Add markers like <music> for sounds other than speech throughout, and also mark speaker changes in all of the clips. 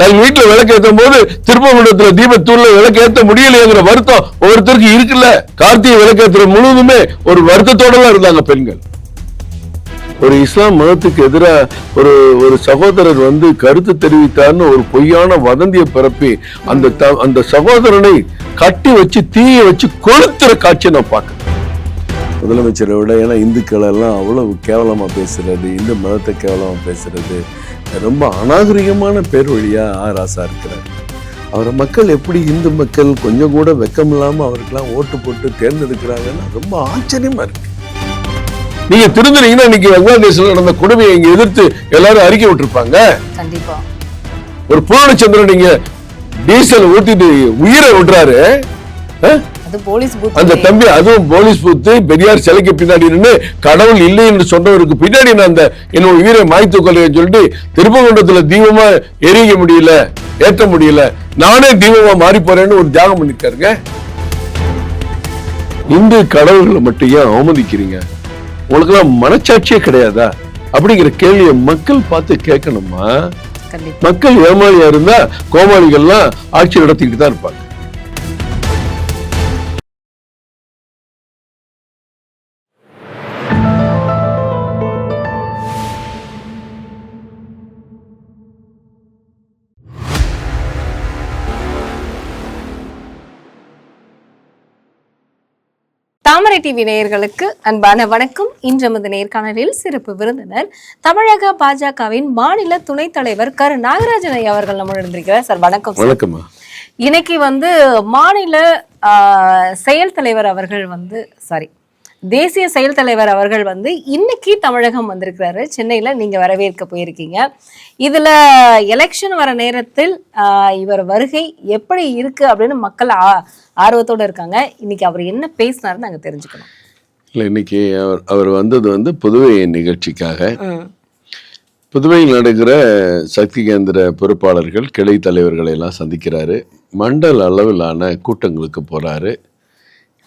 Speaker 1: தன் வீட்டுல விளக்கு ஏற்றும் போது திருப்பமண்டலத்தில் தீபத்தூள்ல விளக்கு ஏற்ற முடியலையேங்கிற வருத்தம் ஒவ்வொருத்தருக்கு இருக்குல்ல. கார்த்திகை விளக்கு முழுவதுமே ஒரு வருத்தத்தோட தான் இருந்தாங்க பெண்கள். ஒரு இஸ்லாம் மதத்துக்கு எதிராக ஒரு ஒரு சகோதரர் வந்து கருத்து தெரிவித்தார்னு ஒரு பொய்யான வதந்தியை பரப்பி அந்த த- அந்த சகோதரனை கட்டி வச்சு தீயை வச்சு கொளுத்துற காட்சியை நான் பார்க்கிறேன். முதலமைச்சரை விட ஏன்னா இந்துக்கள் எல்லாம் அவ்வளவு கேவலமா பேசுறது இந்து மதத்தை கேவலமா பேசுறது ரொம்ப அநாகரிகமான பேர் வழியா ஆ ராசா இருக்கிறார். அவரை மக்கள் எப்படி இந்து மக்கள் கொஞ்சம் கூட வெக்கம் இல்லாம அவருக்கெல்லாம் ஓட்டு போட்டு தேர்ந்தெடுக்கிறாங்கன்னு ரொம்ப ஆச்சரியமா இருக்கு. நீங்க திருந்தினீங்கன்னா இன்னைக்கு பங்களாதேஷ்ல நடந்த கொடுமையை இங்க எதிர்த்து எல்லாரும் அறிக்கை விட்டுருப்பாங்க.
Speaker 2: கண்டிப்பா.
Speaker 1: ஒரு பூரணச்சந்திரன் நீங்க டீசல் ஊத்திட்டு உயிரை விடுறாரு. அந்த தம்பி அதுவும் போலீஸ் பூத்து பெரியார் சிலைக்கு பின்னாடி நின்று கடவுள் இல்லை என்று சொன்னவருக்கு பின்னாடி நான் அந்த என்னோட உயிரை மாய்த்து கொள்ளைன்னு சொல்லிட்டு திருப்பகுண்டத்துல தீபமா எரிக்க முடியல ஏற்ற முடியல. நானே தீபமா மாறி போறேன்னு ஒரு தியாகம் பண்ணிருக்காருங்க. இந்து கடவுள்களை மட்டும் ஏன் அவமதிக்கிறீங்க? உங்களுக்கெல்லாம் மனச்சாட்சியே கிடையாதா? அப்படிங்கிற கேள்வியை மக்கள் பார்த்து கேட்கணுமா? மக்கள் ஏமாளியா இருந்தா கோமாளிகள்லாம் ஆட்சி நடத்திக்கிட்டு தான் இருப்பாங்க.
Speaker 2: டிவி நேயர்களுக்கு அன்பான வணக்கம். இன்று நமது நேர்காணலில் சிறப்பு விருந்தினர் தமிழக பாஜகவின் மாநில துணைத் தலைவர் கரு நாகராஜன் ஐயா அவர்கள் நம்முடன் இருந்திருக்கிறார் சார் வணக்கம் சார்.
Speaker 1: வணக்கம்மா.
Speaker 2: இன்னைக்கு வந்து மாநில செயல் தலைவர் அவர்கள் வந்து சாரி தேசிய செயல் தலைவர் அவர்கள் வந்து இன்னைக்கு தமிழகம் வந்திருக்கிறாரு. சென்னையில நீங்க வரவேற்க போயிருக்கீங்க. இதுல எலெக்ஷன் வர நேரத்தில் இவர் வருகை எப்படி இருக்கு அப்படின்னு மக்கள் ஆர்வத்தோட இருக்காங்க. இன்னைக்கு அவர் என்ன பேசினாருன்னு நாங்க தெரிஞ்சுக்கணும்.
Speaker 1: இல்லை இன்னைக்கு அவர் அவர் வந்தது வந்து புதுவை நிகழ்ச்சிக்காக. புதுவையில் நடக்கிற சக்தி கேந்திர பொறுப்பாளர்கள் கிளை தலைவர்களை எல்லாம் சந்திக்கிறாரு. மண்டல அளவிலான கூட்டங்களுக்கு போறாரு.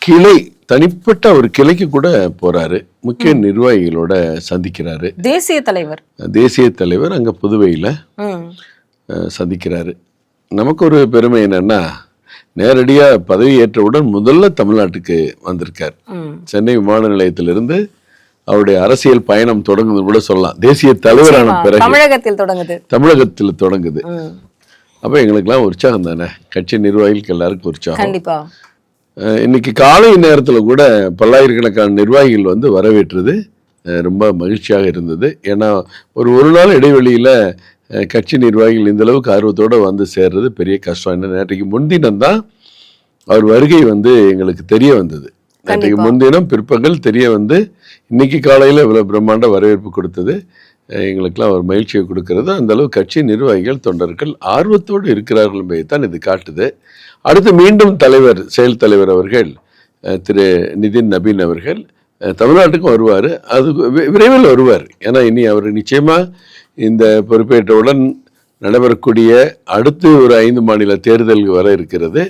Speaker 1: கிளை தனிப்பட்ட ஒரு கிளைக்கு கூட போறாரு. முக்கிய நிர்வாகிகளோட சந்திக்கிறாரு.
Speaker 2: தேசிய தலைவர்.
Speaker 1: தேசிய தலைவர் அங்க புதுவையில் சந்திக்கிறாரு. நமக்கு ஒரு பெருமை என்னன்னா நேரடியா பதவி ஏற்றவுடன் முதல்ல தமிழ்நாட்டுக்கு வந்திருக்கார். சென்னை விமான நிலையத்திலிருந்து அவருடைய அரசியல் பயணம் தொடங்குது கூட சொல்லலாம். தேசிய தலைவரான பிறகு
Speaker 2: தமிழகத்தில் தொடங்குது.
Speaker 1: தமிழகத்தில் தொடங்குது. அப்ப எங்களுக்கெல்லாம் உற்சாகம் தானே? கட்சி நிர்வாகிகளுக்கு எல்லாருக்கும் உற்சாகம்.
Speaker 2: கண்டிப்பா.
Speaker 1: இன்னைக்கு காலை நேரத்துல கூட பல்லாயிரக்கணக்கான நிர்வாகிகள் வந்து வரவேற்றது. ரொம்ப மகிழ்ச்சியாக இருந்தது. ஏன்னா ஒரு ஒரு நாள் இடைவெளியில கட்சி நிர்வாகிகள் இந்த அளவுக்கு ஆர்வத்தோட வந்து சேர்றது பெரிய கஷ்டம். என்ன நேற்றைக்கு முன்தினம் தான் அவர் வருகை வந்து எங்களுக்கு தெரிய வந்தது. நேற்றைக்கு. முன்தினம் பிற்பகல் தெரிய வந்து இன்னைக்கு காலையில இவ்வளவு பிரம்மாண்ட வரவேற்பு கொடுத்தது. எங்களுக்கெல்லாம் ஒரு மகிழ்ச்சியை கொடுக்கிறது. அந்த அளவு கட்சி நிர்வாகிகள் தொண்டர்கள் ஆர்வத்தோடு இருக்கிறார்கள் என்பதை தான் இது காட்டுது. அடுத்து மீண்டும் தலைவர் செயல் தலைவர் அவர்கள் திரு நிதின் நபீன் அவர்கள் தமிழ்நாட்டுக்கும் வருவார். அது விரைவில் வருவார். ஏன்னா இனி அவர் நிச்சயமா இந்த பொறுப்பேற்றவுடன் நடைபெறக்கூடிய அடுத்து ஒரு ஐந்து மாநில தேர்தல் வர இருக்கிறது.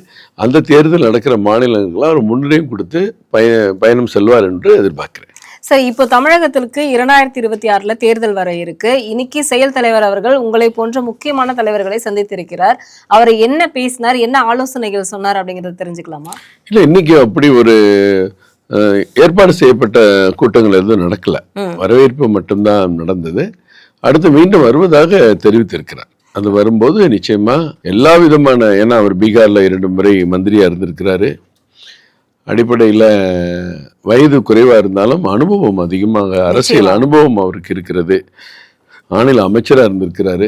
Speaker 1: அந்த தேர்தல் நடக்கிற மாநிலங்களாம் ஒரு முன்னுரிமை கொடுத்து பய பயணம் செல்வார் என்று எதிர்பார்க்கிறேன்.
Speaker 2: சரி இப்போ தமிழகத்திற்கு இரண்டாயிரத்தி இருபத்தி ஆறுல தேர்தல் வர இருக்கு. இன்னைக்கு செயல் தலைவர் அவர்கள் உங்களை போன்ற முக்கியமான தலைவர்களை சந்தித்திருக்கிறார். அவர் என்ன பேசினார் என்ன ஆலோசனைகள் சொன்னார் அப்படிங்கறத தெரிஞ்சுக்கலாமா?
Speaker 1: இல்லை இன்னைக்கு அப்படி ஒரு ஏற்பாடு செய்யப்பட்ட கூட்டங்கள் எதுவும் நடக்கல. வரவேற்பு மட்டும்தான் நடந்தது. அடுத்து மீண்டும் வருவதாக தெரிவித்திருக்கிறார். அது வரும்போது நிச்சயமா எல்லா விதமான ஏன்னா அவர் பீகார்ல இரண்டு முறை மந்திரியா இருந்திருக்கிறாரு. அடிப்படையில் வயது குறைவா இருந்தாலும் அனுபவம் அதிகமாக அரசியல். அனுபவம் அவருக்கு இருக்கிறது. மாநில அமைச்சராக இருந்திருக்கிறாரு.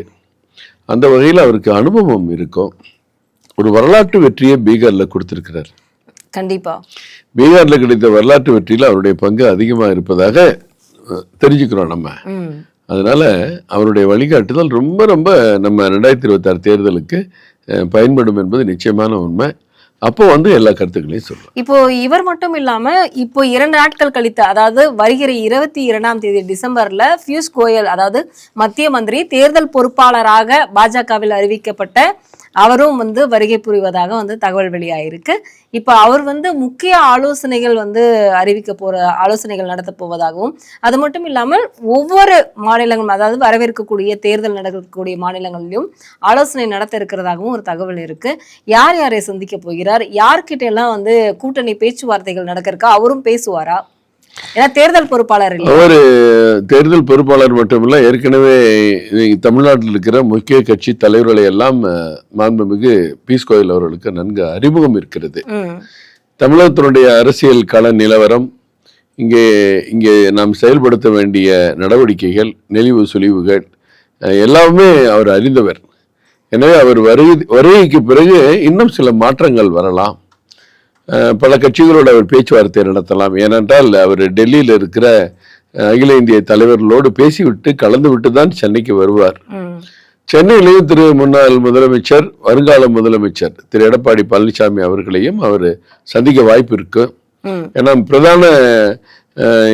Speaker 1: அந்த வகையில் அவருக்கு அனுபவம் இருக்கும். ஒரு வரலாற்று வெற்றியை பீகார்ல கொடுத்திருக்கிறார்.
Speaker 2: கண்டிப்பா.
Speaker 1: பீகார்ல கிடைத்த வரலாற்று வெற்றியில் அவருடைய பங்கு அதிகமாக இருப்பதாக தெரிஞ்சுக்கிறோம் நம்ம. அதனால அவருடைய வழிகாட்டுதல் ரொம்ப ரொம்ப நம்ம ரெண்டாயிரத்தி இருபத்தாறு தேர்தலுக்கு பயன்படும் என்பது நிச்சயமான உண்மை. அப்போ வந்து எல்லா கருத்துக்களையும் சொல்லும்
Speaker 2: இப்போ இவர் மட்டும் இல்லாம இப்போ இரண்டு நாட்கள் கழித்து அதாவது வருகிற இருபத்தி இரண்டாம் தேதி டிசம்பர்ல பியூஷ் கோயல் அதாவது மத்திய மந்திரி தேர்தல் பொறுப்பாளராக பாஜகவில் அறிவிக்கப்பட்ட அவரும் வந்து வருகை புரிவதாக வந்து தகவல் வெளியாயிருக்கு. இப்போ அவர் வந்து முக்கிய ஆலோசனைகள் வந்து அறிவிக்க போற ஆலோசனைகள் நடத்த போவதாகவும் அது மட்டும் இல்லாமல் ஒவ்வொரு மாநிலங்களும் அதாவது வரவேற்கக்கூடிய தேர்தல் நடக்கக்கூடிய மாநிலங்களிலும் ஆலோசனை நடத்த இருக்கிறதாகவும் ஒரு தகவல் இருக்கு. யார் யாரை சந்திக்க போகிறார்? யார்கிட்ட எல்லாம் வந்து கூட்டணி பேச்சுவார்த்தைகள் நடக்க இருக்கா அவரும் பேசுவாரா? ஏன்னா தேர்தல் பொறுப்பாளர்
Speaker 1: அவரு தேர்தல் பொறுப்பாளர் மட்டுமில்ல ஏற்கனவே தமிழ்நாட்டில் இருக்கிற முக்கிய கட்சி தலைவர்களை எல்லாம் மாண்புமிகு பீஸ் கோயில் அவர்களுக்கு நன்கு அறிமுகம் இருக்கிறது. தமிழகத்தினுடைய அரசியல் கள நிலவரம் இங்கே இங்கே நாம் செயல்படுத்த வேண்டிய நடவடிக்கைகள் நெளிவு சுழிவுகள் எல்லாமே அவர் அறிந்தவர். எனவே அவர் வருகை வருகைக்கு பிறகு இன்னும் சில மாற்றங்கள் வரலாம். பல கட்சிகளோடு அவர் பேச்சுவார்த்தை நடத்தலாம். ஏனென்றால் அவர் டெல்லியில் இருக்கிற அகில இந்திய தலைவர்களோடு பேசிவிட்டு கலந்து விட்டு தான் சென்னைக்கு வருவார். சென்னையிலேயும் திரு முன்னாள் முதலமைச்சர் வருங்கால முதலமைச்சர் திரு எடப்பாடி பழனிசாமி அவர்களையும் அவர் சந்திக்க வாய்ப்பு இருக்கு. ஏன்னா பிரதான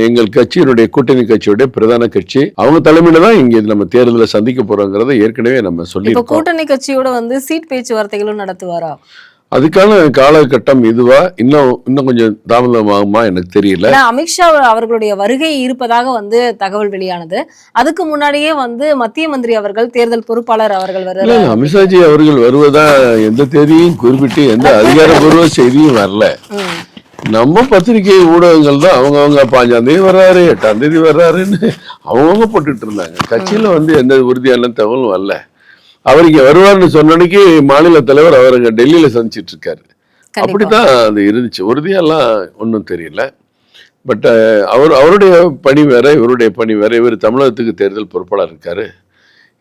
Speaker 1: எங்கள் கட்சியினுடைய கூட்டணி கட்சியுடைய பிரதான கட்சி. அவங்க தலைமையில தான் இங்க நம்ம தேர்தலை சந்திக்க போறோங்கிறத ஏற்கனவே நம்ம சொல்லியிருக்கோம்.
Speaker 2: கூட்டணி கட்சியோட வந்து சீட் பேச்சுவார்த்தைகளும் நடத்துவாரா?
Speaker 1: அதுக்கான காலகட்டம் இதுவா? இன்னும் இன்னும் கொஞ்சம் தாமதமாகுமா? எனக்கு தெரியல.
Speaker 2: அமித்ஷா அவர்களுடைய வருகை இருப்பதாக வந்து தகவல் வெளியானது. அதுக்கு முன்னாடியே வந்து மத்திய மந்திரி அவர்கள் தேர்தல் பொறுப்பாளர் அவர்கள் வருகிறார்
Speaker 1: அமித்ஷாஜி அவர்கள் வருவதா எந்த தேதியும் குறிப்பிட்டு எந்த அதிகாரப்பூர்வ செய்தியும் வரல. நம்ம பத்திரிகை ஊடகங்கள் தான் அவங்கவங்க பாஞ்சாம் தேதி வர்றாரு எட்டாம் தேதி வர்றாருன்னு அவங்கவுங்க போட்டுட்டு இருந்தாங்க. கட்சியில வந்து எந்த உறுதியான தகவலும் வரல. அவர் இங்க வருவார்னு சொன்னனைக்கு மாநில தலைவர் அவர் அங்க டெல்லியில சந்திச்சிட்டு இருக்காரு. அப்படித்தான் அது இருந்துச்சு. உறுதியெல்லாம் ஒன்றும் தெரியல. பட் அவர் அவருடைய பணி வேற இவருடைய பணி வேற. இவர் தமிழகத்துக்கு தேர்தல் பொறுப்பாளர் இருக்காரு.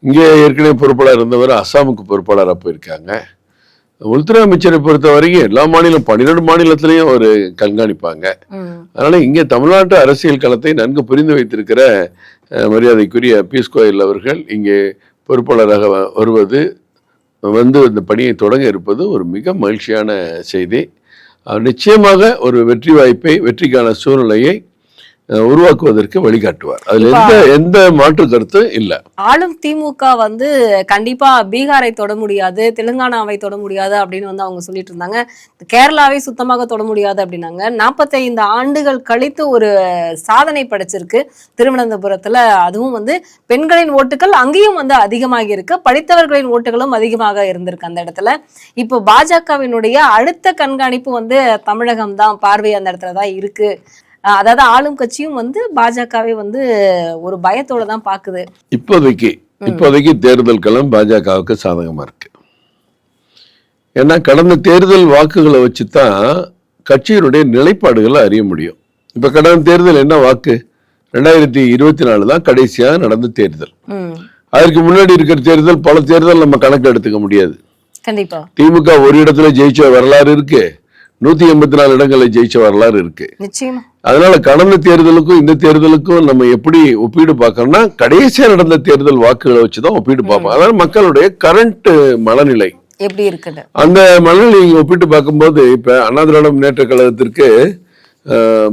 Speaker 1: இங்கே ஏற்கனவே பொறுப்பாளர் இருந்தவர் அஸ்ஸாமுக்கு பொறுப்பாளராக போயிருக்காங்க. உள்துறை அமைச்சரை பொறுத்த வரைக்கும் எல்லா மாநிலம் பன்னிரெண்டு மாநிலத்திலையும் அவர் கண்காணிப்பாங்க. அதனால இங்கே தமிழ்நாட்டு அரசியல் களத்தை நன்கு புரிந்து வைத்திருக்கிற மரியாதைக்குரிய பீஸ் கோயல் அவர்கள் இங்கே பொறுப்பாளராக வருவது வந்து இந்த பணியை தொடங்க இருப்பது ஒரு மிக மகிழ்ச்சியான செய்தி. நிச்சயமாக ஒரு வெற்றி வாய்ப்பை வெற்றிக்கான சூழ்நிலையை உருவாக்குவதற்கு வழிகாட்டுவார். அதில் எந்த எந்த மாற்று கருத்தும் இல்லை.
Speaker 2: ஆளும் திமுக வந்து கண்டிப்பா பீகாரை தொட முடியாது தெலுங்கானாவை தொட முடியாது அப்படின்னு வந்து அவங்க சொல்லிட்டு இருந்தாங்க. கேரளாவை சுத்தமாக தொட முடியாது அப்படின்னாங்க. நாற்பத்தைந்து ஆண்டுகள் கழித்து ஒரு சாதனை படைச்சிருக்கு திருவனந்தபுரத்துல. அதுவும் வந்து பெண்களின் ஓட்டுகள் அங்கேயும் வந்து அதிகமாகி இருக்கு. படித்தவர்களின் ஓட்டுகளும் அதிகமாக இருந்திருக்கு அந்த இடத்துல. இப்போ பாஜகவினுடைய அடுத்த கண்காணிப்பு வந்து தமிழகம் தான் பார்வை அந்த இடத்துல தான் இருக்கு. அதாவது ஆளும் கட்சியும் வந்து பாஜகவை வந்து ஒரு பயத்தோட தான் பாக்குது.
Speaker 1: இப்போதைக்கு இப்போதைக்கு தேர்தல் களம் பாஜகவுக்கு சாதகமா இருக்கு. ஏன்னா கடந்த தேர்தல் வாக்குகளை வச்சு தான் கட்சியினுடைய நிலைப்பாடுகளை அறிய முடியும். இப்ப கடந்த தேர்தல் என்ன வாக்கு? ரெண்டாயிரத்தி இருபத்தி நாலு தான் கடைசியாக நடந்த தேர்தல். அதற்கு முன்னாடி இருக்கிற தேர்தல் பல தேர்தல் நம்ம கணக்கு எடுத்துக்க முடியாது.
Speaker 2: கண்டிப்பா.
Speaker 1: திமுக ஒரு இடத்துல ஜெயிச்ச வரலாறு இருக்கு. நூத்தி எண்பத்தி நாலு இடங்களை ஜெயிச்ச வரலாறு இருக்கு. அதனால கடந்த தேர்தலுக்கும் இந்த தேர்தலுக்கும் நம்ம எப்படி ஒப்பீடு பார்க்கறோம்னா கடைசியா நடந்த தேர்தல் வாக்குகளை வச்சுதான் ஒப்பீடு பார்ப்போம். அதாவது மக்களுடைய கரண்ட் மனநிலை.
Speaker 2: எப்படி இருக்குது?
Speaker 1: அந்த மனநிலை ஒப்பிட்டு பார்க்கும்போது இப்ப அண்ணா திராவிட முன்னேற்ற கழகத்திற்கு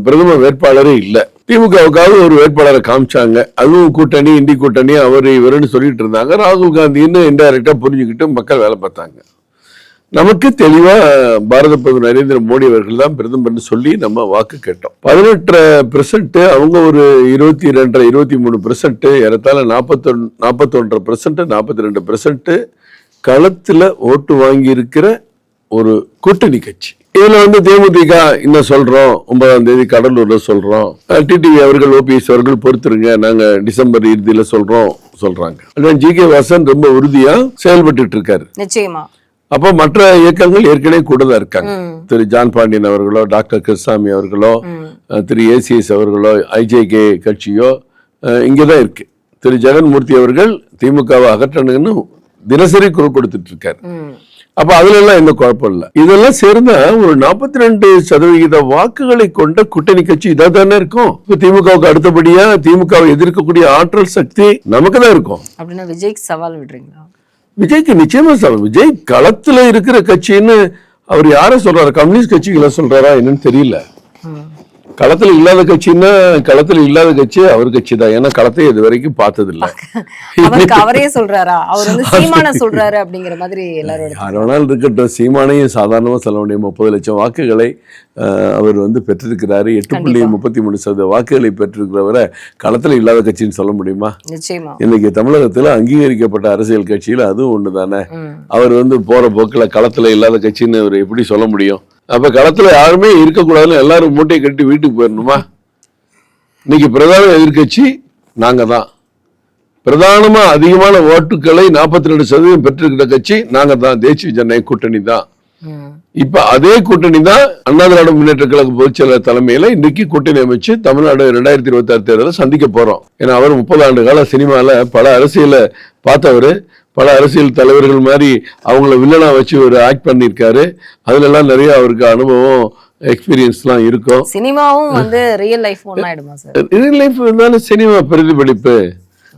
Speaker 1: பிரதம வேட்பாளரே இல்ல. திமுகவுக்காவது ஒரு வேட்பாளரை காமிச்சாங்க. அதுவும் கூட்டணி இந்தி கூட்டணி அவர் இவருன்னு சொல்லிட்டு இருந்தாங்க. ராகுல் காந்தின்னு இன்டைரக்டா புரிஞ்சுக்கிட்டு மக்கள் வேலை பார்த்தாங்க. நமக்கு தெளிவா பாரத பிரதமர் நரேந்திர மோடி அவர்கள் தான் பிரதமர்னு சொல்லி நம்ம வாக்கு கேட்டோம். பதினெட்டரை பெர்சன்ட் அவங்க ஒரு இருபத்தி ரெண்டரை இருபத்தி மூணு பெர்சன்ட் ஏறத்தாழ நாற்பத்தொன் நாற்பத்தொன்றரை பெர்சன்ட் நாற்பத்தி ரெண்டு பெர்சன்ட் களத்தில் ஓட்டு வாங்கி இருக்கிற ஒரு கூட்டணி கட்சி. இதுல வந்து தேமுதிக இன்னும் சொல்றோம்? ஒன்பதாம் தேதி கடலூர்ல சொல்றோம். டிடிவி அவர்கள் ஓபிஎஸ் அவர்கள் பொறுத்துருங்க நாங்க டிசம்பர் இறுதியில சொல்றோம் சொல்றாங்க. ஜி கே வாசன் ரொம்ப உறுதியா செயல்பட்டுட்டு இருக்காரு.
Speaker 2: நிச்சயமா.
Speaker 1: அப்போ மற்ற இயக்கங்கள் ஏற்கனவே கூட தான் இருக்காங்க. திரு ஜான் பாண்டியன் அவர்களோ டாக்டர் கிருஷ்ணசாமி அவர்களோ திரு ஏசிஎஸ் அவர்களோ ஐஜேகே கட்சியோ இங்கதான் இருக்கு. திரு ஜெகன்மூர்த்தி அவர்கள் திமுகவை அகற்றணுன்னு தினசரி குரல் கொடுத்துட்டு இருக்காரு. அப்ப அதுல எல்லாம் எந்த குழப்பம் இல்லை. இதெல்லாம் சேர்ந்தா ஒரு நாற்பத்தி ரெண்டு சதவிகித வாக்குகளை கொண்ட கூட்டணி கட்சி இதா தானே இருக்கும்? இப்ப திமுகவுக்கு அடுத்தபடியா திமுகவை எதிர்க்கக்கூடிய ஆற்றல் சக்தி நமக்கு தான் இருக்கும்.
Speaker 2: அப்படின்னா விஜய்க்கு சவால் விடுறீங்களா?
Speaker 1: விஜய்க்கு நிச்சயமா சார் விஜய் களத்துல இருக்கிற கட்சின்னு அவர் யாரை சொல்றாரு? கம்யூனிஸ்ட் கட்சிகளை சொல்றாரா என்னன்னு தெரியல. களத்துல இல்லாத கட்சின்னா களத்துல இல்லாத கட்சி அவர் கட்சி தான். ஏன்னா களத்தை இது வரைக்கும் பார்த்தது இல்ல <laughs>
Speaker 2: அவருக்கு அவரே சொல்றாரா? அவர் வந்து <laughs> சீமான சொல்றாரு அப்படிங்கிற மாதிரி
Speaker 1: யார் வேணாலும் <laughs> இருக்கட்டும் சீமானையும் சாதாரணமா சொல்ல முடியும் முப்பது லட்சம் வாக்குகளை அவர் வந்து பெற்றிருக்கிறாரு. எட்டு புள்ளி முப்பத்தி மூணு சதவீத வாக்குகளை பெற்றிருக்கிறவரை களத்துல இல்லாத கட்சின்னு சொல்ல முடியுமா?
Speaker 2: நிச்சயமா.
Speaker 1: இன்னைக்கு தமிழகத்துல அங்கீகரிக்கப்பட்ட அரசியல் கட்சியில அதுவும் ஒண்ணுதானே?
Speaker 2: ம்.
Speaker 1: அவர் வந்து போற போக்குல களத்துல இல்லாத கட்சின்னு அவர் எப்படி சொல்ல முடியும்? அப்ப களத்துல யாருமே இருக்கக்கூடாதுன்னு எல்லாரும் மூட்டையை கட்டி வீட்டுக்கு போயிடணுமா? இன்னைக்கு பிரதான எதிர்க்கட்சி நாங்க தான் பிரதானமா அதிகமான ஓட்டுகளை நாற்பத்தி ரெண்டு சதவீதம் பெற்றிருக்கிற கட்சி நாங்க தான் தேசிய ஜனநாயக கூட்டணி தான். இப்ப அதே கூட்டணி தான் அண்ணா திராவிட முன்னேற்ற கழக பொதுச் செயலர் தலைமையில இன்னைக்கு கூட்டணி அமைச்சு தமிழ்நாடு ரெண்டாயிரத்தி இருபத்தி ஆறு தேர்தலை சந்திக்க போறோம். ஏன்னா அவர் முப்பது ஆண்டு கால சினிமால பல அரசியலை பார்த்தவர். பல அரசியல் தலைவர்கள் மாதிரி அவங்கள வில்லனா வச்சு ஒரு ஆக்ட் பண்ணியிருக்காரு. அதுல எல்லாம் நிறைய அவருக்கு அனுபவம் எக்ஸ்பீரியன்ஸ்லாம் இருக்கும்.
Speaker 2: சினிமாவும் வந்து ரியல் லைஃப் ஒன்னாயிடுமா சார்
Speaker 1: ரியல் லைஃப் இருந்தாலும் சினிமா பிரதிபலிப்பு.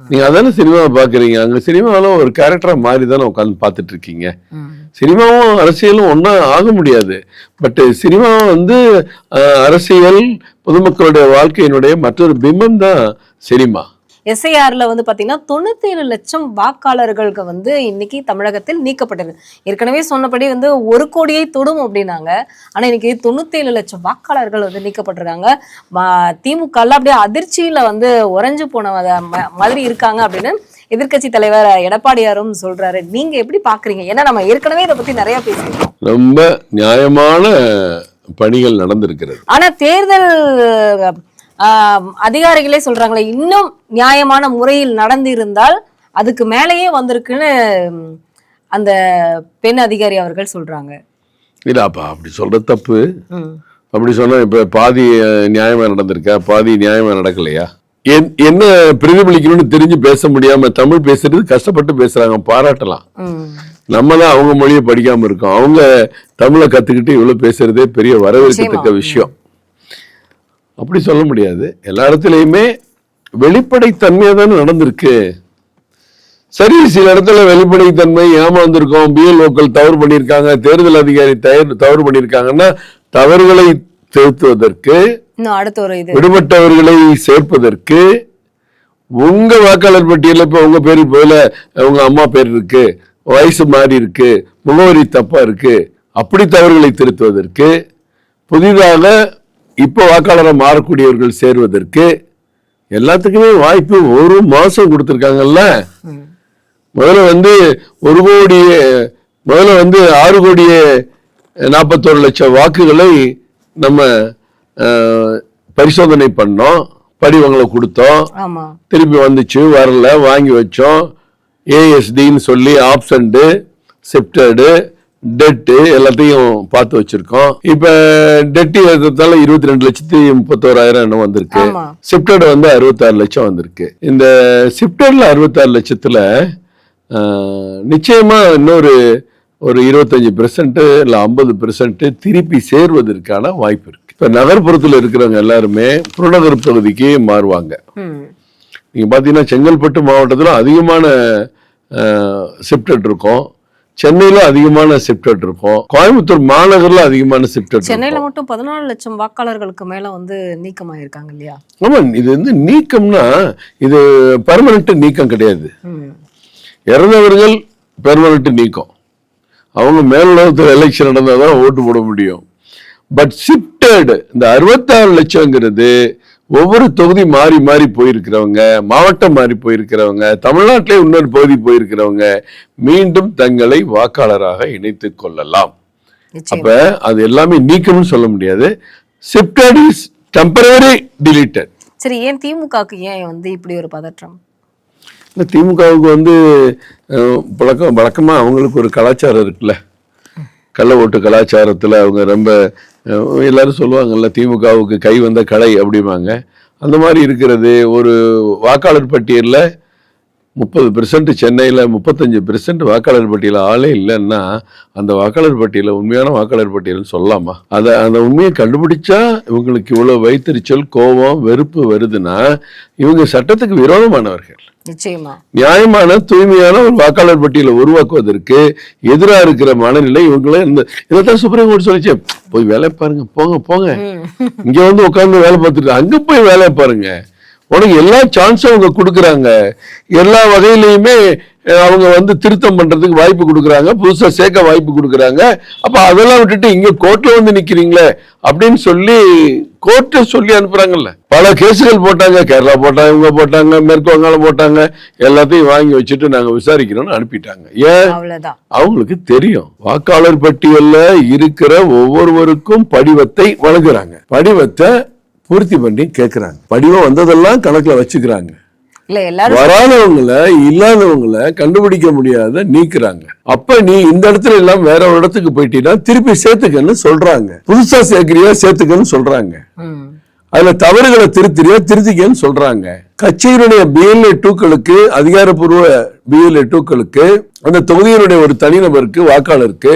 Speaker 1: நீங்க அதானே சினிமாவை பாக்குறீங்க. அங்க சினிமாவில ஒரு கேரக்டரா மாறி தானே உட்காந்து பார்த்துட்டு இருக்கீங்க. சினிமாவும் அரசியலும் ஒன்றா ஆக முடியாது. பட் சினிமா வந்து அரசியல் பொதுமக்களுடைய வாழ்க்கையினுடைய மற்றொரு பிம்பம் தான் சினிமா
Speaker 2: எஸ்ஐஆர்ல வந்து பாத்தீங்கன்னா தொண்ணூத்தி ஏழு லட்சம் வாக்காளர்களுக்கு வந்து இன்னைக்கு தமிழகத்தில் நீக்கப்பட்டது. ஏற்கனவே சொன்னபடி வந்து ஒரு கோடியை தொடும் அப்படின்னாங்க. ஆனா இன்னைக்கு தொண்ணூத்தி ஏழு லட்சம் வாக்காளர்கள் வந்து நீக்கப்பட்டிருக்காங்க. திமுக அப்படியே அதிர்ச்சியில வந்து உறைஞ்சு போன மாதிரி இருக்காங்க அப்படின்னு எதிர்க்கட்சி தலைவர் எடப்பாடியாரும் சொல்றாரு. நீங்க எப்படி பாக்குறீங்க? ஏன்னா நம்ம ஏற்கனவே இதை பத்தி நிறைய பேசியிருக்கோம்.
Speaker 1: ரொம்ப நியாயமான பணிகள் நடந்திருக்கிறது.
Speaker 2: ஆனா தேர்தல் அதிகாரிகளே சொல்றாங்களே இன்னும் நியாயமான முறையில் நடந்திருந்தால் அதுக்கு மேலேயே வந்திருக்குன்னு அந்த பெண் அதிகாரி அவர்கள் சொல்றாங்க.
Speaker 1: இல்ல அப்ப அப்படி சொல்ற தப்பு. அப்படி சொன்னா இப்ப பாதி நியாயமா நடந்திருக்கா? பாதி நியாயமா நடக்கலையா? என்- என்ன பிரதிபலிக்கணும்னு தெரிஞ்சு பேச முடியாம தமிழ் பேசுறது கஷ்டப்பட்டு பேசுறாங்க பாராட்டலாம். நம்ம தான் அவங்க மொழியை படிக்காம இருக்கோம். அவங்க தமிழை கத்துக்கிட்டு இவ்வளவு பேசுறதே பெரிய வரவேற்கத்தக்க. விஷயம். அப்படி சொல்ல முடியாது. எல்லா இடத்துலயுமே வெளிப்படைத்தன்மையா தானே நடந்திருக்கு. சரி சில இடத்துல வெளிப்படைத்தன்மை ஏமாந்திருக்கோம். பிஎல்ஓக்கள் தவறு பண்ணியிருக்காங்க. தேர்தல் அதிகாரி தவறு பண்ணியிருக்காங்கன்னா தவறுகளை திருத்துவதற்கு விடுபட்டவர்களை சேர்ப்பதற்கு உங்க வாக்காளர் பட்டியலில் இப்ப உங்க பேரு போல உங்க அம்மா பேர் இருக்கு வயசு மாறி இருக்கு முகவரி தப்பா இருக்கு அப்படி தவறுகளை திருத்துவதற்கு புதிதாக இப்ப வாக்காளரை மாறக்கூடியவர்கள் சேர்வதற்கு எல்லாத்துக்குமே வாய்ப்பு ஒரு மாசம் கொடுத்துருக்காங்கல்ல. முதல்ல வந்து ஒரு கோடியே முதல்ல வந்து ஆறு கோடியே நாற்பத்தோரு லட்சம் வாக்குகளை நம்ம பரிசோதனை பண்ணோம். படிவங்களை கொடுத்தோம்.
Speaker 2: ஆமா.
Speaker 1: திருப்பி வந்துச்சு வரல வாங்கி வச்சோம். ஏஎஸ்டின்னு சொல்லி ஆப்சண்டு செப்டடு டெட்டு எல்லாத்தையும் பார்த்து வச்சிருக்கோம். இப்ப டெட்டு ஏற்றத்தால இருபத்தி ரெண்டு லட்சத்தி முப்பத்தோராயிரம் என்ன வந்திருக்கு. சிப்டட் வந்து அறுபத்தாறு லட்சம் வந்திருக்கு. இந்த சிப்டட்ல அறுபத்தாறு லட்சத்துல நிச்சயமா இன்னொரு ஒரு இருபத்தஞ்சு பெர்சன்ட் இல்ல ஐம்பது பெர்சன்ட் திருப்பி சேர்வதற்கான வாய்ப்பு இருக்கு. இப்ப நகர்ப்புறத்துல இருக்கிறவங்க எல்லாருமே புறநகர் பகுதிக்கு மாறுவாங்க. நீங்க பாத்தீங்கன்னா செங்கல்பட்டு மாவட்டத்துல அதிகமான சிப்டட் இருக்கும். சென்னையில அதிகமான சிப்டட் இருக்கும். கோயம்புத்தூர் மாநகர்ல அதிகமான சிப்டட்
Speaker 2: சென்னையில மட்டும் பதினாலு லட்சம் வாக்காளர்களுக்கு மேல வந்து நீக்கமாயிருக்காங்க இல்லையா?
Speaker 1: ஆமா இது வந்து நீக்கம்னா இது பர்மனன்ட் நீக்கம் கிடையாது. இறந்தவர்கள் பெர்மனன்ட் நீக்கம். அவங்க மேலுலகத்தில் எலெக்ஷன் நடந்தால் தான் ஓட்டு போட முடியும். பட் ஷிஃப்டட் இந்த அறுபத்தாறு லட்சங்கிறது ஒவ்வொரு தொகுதி மாறி மாறி போயிருக்கிறவங்க மாவட்டம் மாறி போயிருக்கிறவங்க தமிழ்நாட்டிலே இன்னொரு பகுதி போயிருக்கிறவங்க மீண்டும் தங்களை வாக்காளராக இணைத்துக் கொள்ளலாம். அப்ப அது எல்லாமே நீக்கம்னு சொல்ல முடியாது. ஷிஃப்டட் இஸ் டெம்பரரி டிலீட்டட்
Speaker 2: சரி ஏன் திமுகவுக்கு ஏன் வந்து இப்படி ஒரு பதற்றம்?
Speaker 1: இந்த திமுகவுக்கு வந்து பழக்கம் வழக்கமா அவங்களுக்கு ஒரு கலாச்சாரம் இருக்குல்ல. கள்ள ஓட்டு கலாச்சாரத்துல அவங்க ரொம்ப எல்லாரும் சொல்லுவாங்கல்ல திமுகவுக்கு கை வந்த கடை அப்படிம்பாங்க. அந்த மாதிரி இருக்கிறது ஒரு வாக்காளர் பட்டியலில் முப்பது பெர்சன்ட் சென்னையில் முப்பத்தஞ்சு பெர்சன்ட் வாக்காளர் பட்டியல ஆளே இல்லைன்னா அந்த வாக்காளர் பட்டியல உண்மையான வாக்காளர் பட்டியல்னு சொல்லலாமா? அதை அந்த உண்மையை கண்டுபிடிச்சா இவங்களுக்கு இவ்வளவு வைத்தறிச்சல் கோபம் வெறுப்பு வருதுன்னா இவங்க சட்டத்துக்கு விரோதமானவர்கள். நியாயமான தூய்மையான ஒரு வாக்காளர் பட்டியலை உருவாக்குவதற்கு எதிராக இருக்கிற மனநிலை இவங்களே இந்த இதைத்தான் சுப்ரீம் கோர்ட் சொல்லிச்சு. போய் வேலையை பாருங்க போங்க போங்க. இங்க வந்து உட்கார்ந்து வேலை பார்த்துட்டு அங்க போய் வேலையை பாருங்க. உனக்கு எல்லா சான்ஸும் அவங்க கொடுக்குறாங்க. எல்லா வகையிலையுமே அவங்க வந்து திருத்தம் பண்றதுக்கு வாய்ப்பு கொடுக்குறாங்க. புதுசா சேர்க்க வாய்ப்பு கொடுக்குறாங்க. அப்ப அதெல்லாம் விட்டுட்டு இங்க கோர்ட்ல வந்து நிக்கிறீங்களே அப்படின்னு சொல்லி கோர்ட்டை சொல்லி அனுப்புறாங்கல்ல. பல கேஸுகள் போட்டாங்க. கேரளா போட்டாங்க இவங்க போட்டாங்க மேற்கு வங்காளம் போட்டாங்க. எல்லாத்தையும் வாங்கி வச்சுட்டு நாங்க விசாரிக்கிறோம்னு அனுப்பிட்டாங்க. ஏன்? அவங்களுக்கு தெரியும். வாக்காளர் பட்டியல்ல இருக்கிற ஒவ்வொருவருக்கும் படிவத்தை வழங்குறாங்க. படிவத்தை பூர்த்தி பண்ணி கேக்குறாங்க. படிவம் வந்ததெல்லாம் கணக்குல வச்சுக்கிறாங்க. வராதவங்கள இல்லாதவங்கள கண்டுபிடிக்க முடியாத நீக்குறாங்க. அப்ப நீ இந்த இடத்துல எல்லாம் வேற ஒரு இடத்துக்கு போயிட்டீங்கன்னா திருப்பி சேர்த்துக்கன்னு சொல்றாங்க. புதுசா சேர்க்கிறியா சேர்த்துக்கன்னு சொல்றாங்க. அதுல தவறுகளை திருத்திரியா திருத்திக்கன்னு சொல்றாங்க. கட்சியினுடைய பிஎல்ஏ டூக்களுக்கு அதிகாரப்பூர்வ பிஎல்ஏ டூக்களுக்கு அந்த தொகுதியினுடைய ஒரு தனிநபருக்கு வாக்காளருக்கு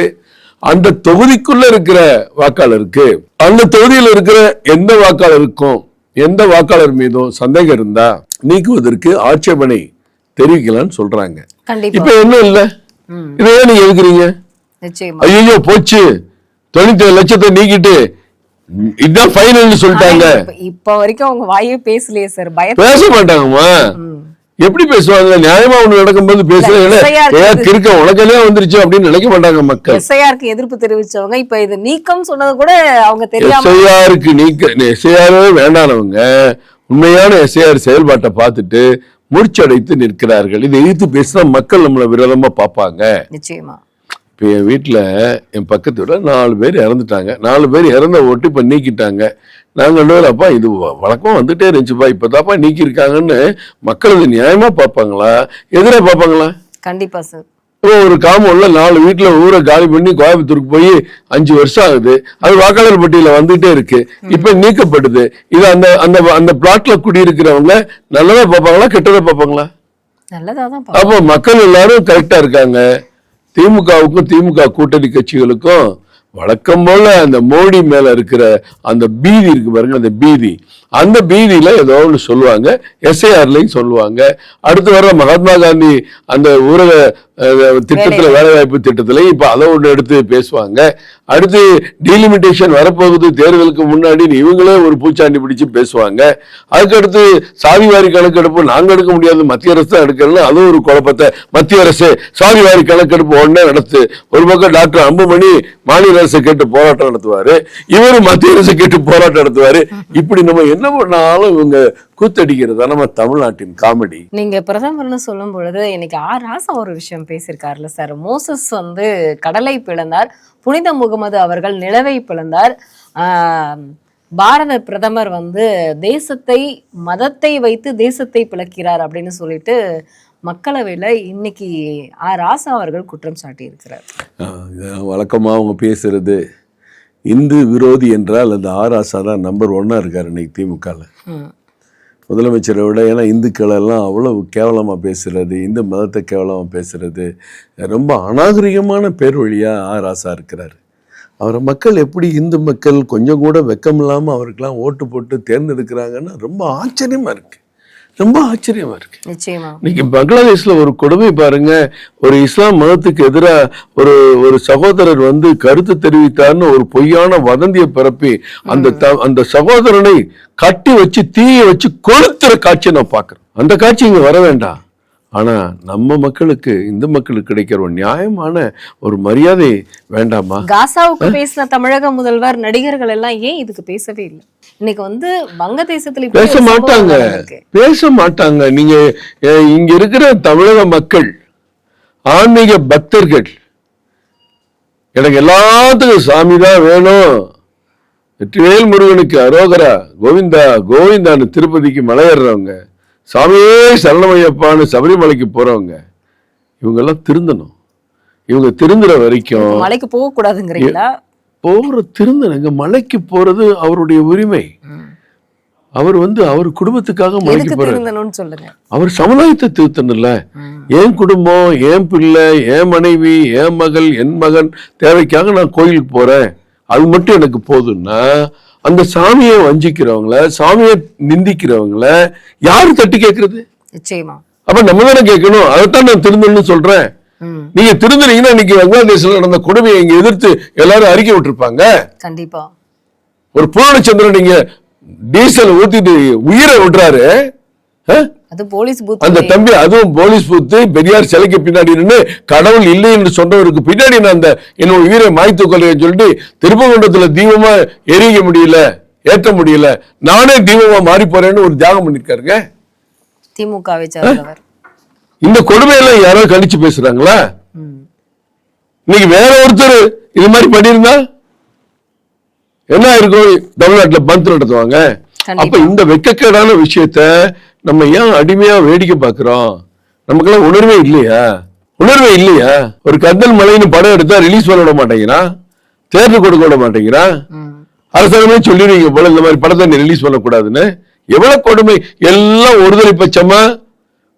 Speaker 1: அந்த தொகுதிக்குள்ள இருக்கிற வாக்காளருக்கு அந்த தொகுதியில் இருக்கிற எந்த வாக்காளருக்கும் எந்த வாக்காளர் மீதும் சந்தேகம் இருந்தா நீக்குவதற்கு ஆட்சேபனை தெரிவிக்கலாம்னு சொல்றாங்க. இப்ப என்ன இல்ல?
Speaker 2: ம்.
Speaker 1: இதை ஏன் நீங்க எதுக்குறீங்க?
Speaker 2: நிச்சயமா.
Speaker 1: ஐயோ போச்சு. தொண்ணூத்தி லட்சத்தை நீக்கிட்டு இதுதான் ஃபைனல்னு சொல்லிட்டாங்க.
Speaker 2: இப்ப- வரைக்கும் அவங்க வாயே பேசலையே சார்.
Speaker 1: பேச மாட்டாங்கம்மா. எப்படி பேசுவாங்க? நியாயமா ஒண்ணு நடக்கும்போது ஏ கிறுக்க உனக்கெல்லாம் வந்துருச்சு அப்படின்னு நினைக்க மாட்டாங்க மக்கள்.
Speaker 2: எஸ்ஐஆருக்கு எதிர்ப்பு தெரிவிச்சவங்க இப்ப இது நீக்கம் சொன்னது கூட அவங்க தெரியாம
Speaker 1: எஸ்ஐஆருக்கு நீக்க எஸ்ஐஆரே வேண்டானவங்க உண்மையான எஸ்ஐஆர் செயல்பாட்டை பார்த்துட்டு முடிச்சடைத்து நிற்கிறார்கள். இதை எதிர்த்து பேசினா மக்கள் நம்மளை விரோதமா பார்ப்பாங்க.
Speaker 2: நிச்சயமா.
Speaker 1: இப்போ என் வீட்டில் என் பக்கத்து வீட்டில் நாலு பேர் இறந்துட்டாங்க. நாலு பேர் இறந்த ஓட்டு இப்போ நீக்கிட்டாங்க. நாங்கள் அப்பா இது வழக்கமா வந்துட்டே இருந்துச்சுப்பா. இப்போ தாப்பா நீக்கியிருக்காங்கன்னு மக்கள் இது நியாயமா பார்ப்பாங்களா? எதிராக பார்ப்பாங்களா?
Speaker 2: கண்டிப்பா சார்.
Speaker 1: ஒரு காமௌண்ட்ல நாலு வீட்டுல ஊரை காலி பண்ணி கோயம்புத்தூருக்கு போய் அஞ்சு வருஷம் ஆகுது. அது வாக்காளர் பட்டியல வந்துட்டே இருக்கு. இப்ப நீக்கப்படுது. இது அந்த அந்த அந்த பிளாட்ல குடியிருக்கிறவங்க நல்லதா பார்ப்பாங்களா கெட்டதா பார்ப்பாங்களா? அப்போ மக்கள் எல்லாரும் கரெக்டா இருக்காங்க. திமுகவுக்கும் திமுக கூட்டணி கட்சிகளுக்கும் வழக்கம் போல அந்த மோடி மேல இருக்கிற அந்த பீதி இருக்கு பாருங்க அந்த பீதி. அந்த பீதியில ஏதோ ஒன்று சொல்லுவாங்க எஸ்ஐஆர்லையும் சொல்லுவாங்க. அடுத்து வர மகாத்மா காந்தி அந்த ஊரக திட்டத்துல வேலைவாய்ப்பு. திட்டத்திலையும் இப்ப அதை ஒன்று எடுத்து பேசுவாங்க. அடுத்து டீலிமிட்டேஷன் வரப்போகுது தேர்தலுக்கு முன்னாடி இவங்களே ஒரு பூச்சாண்டி பிடிச்சு பேசுவாங்க. அதுக்கடுத்து சாதிவாரி கணக்கெடுப்பு நாங்க எடுக்க முடியாது மத்திய அரசு தான் எடுக்கணும் அதுவும் ஒரு குழப்பத்தை மத்திய அரசு சாதிவாரி கணக்கெடுப்பு உடனே நடத்து. ஒரு பக்கம் டாக்டர் அம்புமணி மாநில அரசை கேட்டு போராட்டம் நடத்துவாரு இவரு மத்திய அரசு கேட்டு போராட்டம் நடத்துவாரு. இப்படி நம்ம என்ன பண்ணாலும் இவங்க கூத்தடிக்கிறதா நம்ம தமிழ்நாட்டின் காமெடி.
Speaker 2: நீங்க பிரதமர்னு சொல்லும் பொழுது இன்னைக்கு ஆர் ராசா ஒரு விஷயம் பேசியிருக்காருல்ல சார். மோசஸ் வந்து கடலை பிளந்தார் புனித முகமது அவர்கள் நிலவை பிளந்தார். பாரத பிரதமர் வந்து தேசத்தை மதத்தை வைத்து தேசத்தை பிளக்கிறார் அப்படின்னு சொல்லிட்டு மக்களவையில இன்னைக்கு ஆர் ராசா அவர்கள் குற்றம் சாட்டி இருக்கிறார்
Speaker 1: வழக்கமாக அவங்க பேசுறது. இந்து விரோதி என்றால் அந்த ஆராசா தான் நம்பர் ஒன்னா இருக்காரு இன்னைக்கு திமுகவில் முதலமைச்சரை விட ஏன்னா இந்துக்கள் எல்லாம் அவ்வளவு கேவலமாக பேசுறது இந்து மதத்தை கேவலமாக பேசுறது ரொம்ப அநாகரிகமான பேர் வழியாக ஆ ராசா இருக்கிறாரு. அவரை மக்கள் எப்படி இந்து மக்கள் கொஞ்சம் கூட வெக்கம் இல்லாமல் அவருக்கெல்லாம் ஓட்டு போட்டு தேர்ந்தெடுக்கிறாங்கன்னா ரொம்ப ஆச்சரியமா இருக்கு. ரொம்ப ஆச்சரியமா இருக்கு. இன்னைக்கு பங்களாதேஷ்ல ஒரு கொடுமை பாருங்க. ஒரு இஸ்லாம் மதத்துக்கு எதிரா ஒரு ஒரு சகோதரர் வந்து கருத்து தெரிவித்தார்னு ஒரு பொய்யான வதந்தியை பரப்பி அந்த அந்த சகோதரனை கட்டி வச்சு தீயை வச்சு கொளுத்துற காட்சியை நான் பார்க்கிறேன். அந்த காட்சி இங்க வர வேண்டாம். ஆனா நம்ம மக்களுக்கு இந்து மக்களுக்கு கிடைக்கிற ஒரு நியாயமான ஒரு மரியாதை வேண்டாமா?
Speaker 2: காசாவுக்கு பேசின தமிழக முதல்வர் நடிகர்கள் எல்லாம் ஏன் இதுக்கு பேசவே இல்லை? இன்னைக்கு வந்து வங்கதேசத்துல
Speaker 1: பேச மாட்டாங்க. பேச மாட்டாங்க. நீங்க இங்க இருக்கிற தமிழக மக்கள் ஆன்மீக பக்தர்கள் எனக்கு எல்லாத்துக்கும் சாமி தான் வேணும். வெற்றிவேல் முருகனுக்கு அரோகரா கோவிந்தா கோவிந்தான்னு திருப்பதிக்கு மலையேறுறவங்க சாமியே சரணமையப்பான்னு சபரிமலைக்கு போறவங்க இவங்கெல்லாம் திருந்தணும். இவங்க திருந்துற வரைக்கும்
Speaker 2: மலைக்கு போக கூடாதுங்கிறீங்களா
Speaker 1: போற திருந்தனுங்க மலைக்கு போறது அவருடைய உரிமை. அவர் வந்து அவர் குடும்பத்துக்காக மலைக்கு போறாரு. அவர் சமுதாயத்தை திருத்தணும்ல. என் குடும்பம் என் பிள்ளை என் மனைவி என் மகள் என் மகன் தேவைக்காக நான் கோயிலுக்கு போறேன். அது மட்டும் எனக்கு போதும்னா அந்த சாமியை வஞ்சிக்கிறவங்கள சாமியை நிந்திக்கிறவங்கள யாரு தட்டி கேட்கறது அப்ப நம்ம தானே கேட்கணும். அதைத்தான் நான் திருந்தணும்னு சொல்றேன். நீங்க திருந்தனீங்கன்னா இன்னைக்கு பங்களாதேஷ்ல நடந்த கொடுமையை இங்க எதிர்த்து எல்லாரும் அறிக்கை விட்டுருப்பாங்க.
Speaker 2: கண்டிப்பா.
Speaker 1: ஒரு பூரணச்சந்திரன் நீங்க டீசல் ஊத்திட்டு உயிரை விடுறாரு?
Speaker 2: அது போலீஸ்
Speaker 1: அந்த தம்பி அதுவும் போலீஸ் பூத்து பெரியார் சிலைக்கு பின்னாடி நின்று கடவுள் இல்லை என்று சொன்னவருக்கு பின்னாடி நான் அந்த என்னோட உயிரை மாய்த்து கொள்ளைன்னு சொல்லிட்டு திருப்பகுண்டத்துல தீபமா எரிக்க முடியல ஏற்ற முடியல. நானே தீபமா மாறி போறேன்னு ஒரு தியாகம் பண்ணிருக்காருங்க.
Speaker 2: திமுகவை சேர்ந்தவர்.
Speaker 1: இந்த கொடுமையெல்லாம் யாரோ கணிச்சு பேசுறாங்களா? இன்னைக்கு வேற ஒருத்தர் இது மாதிரி பண்ணியிருந்தா? என்ன இருக்கும் தமிழ்நாட்டுல பந்த் நடத்துவாங்க. அப்ப இந்த வெக்கக்கேடான விஷயத்த நம்ம ஏன் அடிமையா வேடிக்கை பார்க்கிறோம்? நமக்கெல்லாம் உணர்வே இல்லையா? உணர்வே இல்லையா? ஒரு கந்தல் மலைன்னு படம் எடுத்தா ரிலீஸ் பண்ண விட மாட்டேங்கிறான் தேட்டர் கொடுக்க விட மாட்டேங்கிறான் அரசாங்கமே சொல்லிடுவீங்க போல இந்த மாதிரி படத்தை ரிலீஸ் பண்ணக்கூடாதுன்னு. எவ்வளவு கொடுமை? எல்லாம் ஒருதலை பட்சமா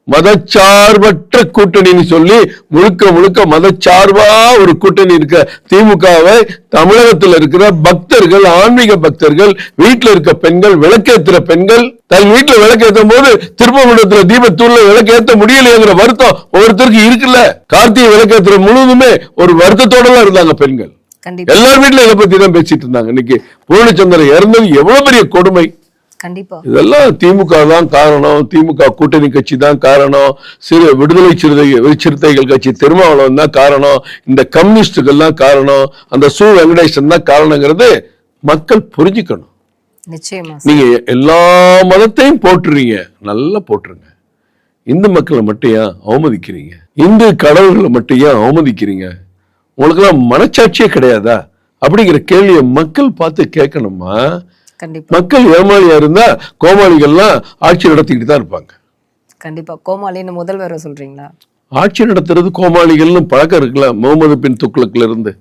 Speaker 1: மதச்சார்பற்ற கூட்டணின்னு சொல்லி முழுக்க முழுக்க மதச்சார்பா ஒரு கூட்டணி இருக்க திமுகவை தமிழகத்தில் இருக்கிற பக்தர்கள் ஆன்மீக பக்தர்கள் வீட்டுல இருக்க பெண்கள் விளக்கேத்துற பெண்கள் தன் வீட்டுல விளக்கேற்றும் போது திருப்பகுண்டத்துல தீபத்தூள்ல விளக்கேத்த முடியலையேங்கிற வருத்தம் ஒவ்வொருத்தருக்கு இருக்குல்ல. கார்த்திகை விளக்கேத்துற முழுவதுமே ஒரு வருத்தத்தோட தான் இருந்தாங்க பெண்கள். எல்லார் வீட்லயும் இதை பத்தி தான் பேசிட்டு இருந்தாங்க. இன்னைக்கு பூர்ணச்சந்திரன் இறந்தது எவ்வளவு பெரிய கொடுமை.
Speaker 2: கண்டிப்பா.
Speaker 1: இதெல்லாம் திமுக தான் காரணம். திமுக கூட்டணி கட்சி தான் காரணம். சிறு விடுதலை சிறுத்தை சிறுத்தைகள் கட்சி திருமாவளவன் தான் காரணம். இந்த கம்யூனிஸ்டுகள் தான் காரணம். அந்த சு. வெங்கடேசன் தான் காரணங்கிறது மக்கள் புரிஞ்சுக்கணும்.
Speaker 2: நிச்சயமா
Speaker 1: நீங்க எல்லா மதத்தையும் போட்டுறீங்க நல்லா போட்டுருங்க இந்து மக்களை மட்டும் ஏன் அவமதிக்கிறீங்க? இந்து கடவுள்களை மட்டும் ஏன் அவமதிக்கிறீங்க? உங்களுக்கெல்லாம் மனச்சாட்சியே கிடையாதா? அப்படிங்கிற கேள்வியை மக்கள் பார்த்து கேட்கணுமா? மக்கள் ஏமாளியா இருந்தா கோமாளிகள்லாம் ஆட்சி நடத்திக்கிட்டு தான் இருப்பாங்க.
Speaker 2: கண்டிப்பா. கோமாளின்னு முதல்வர் சொல்றீங்களா?
Speaker 1: ஆட்சி நடத்துறது கோமாளிகள்னு பழக்கம் இருக்குல்ல முகமது பின் துக்ளக்ல இருந்து.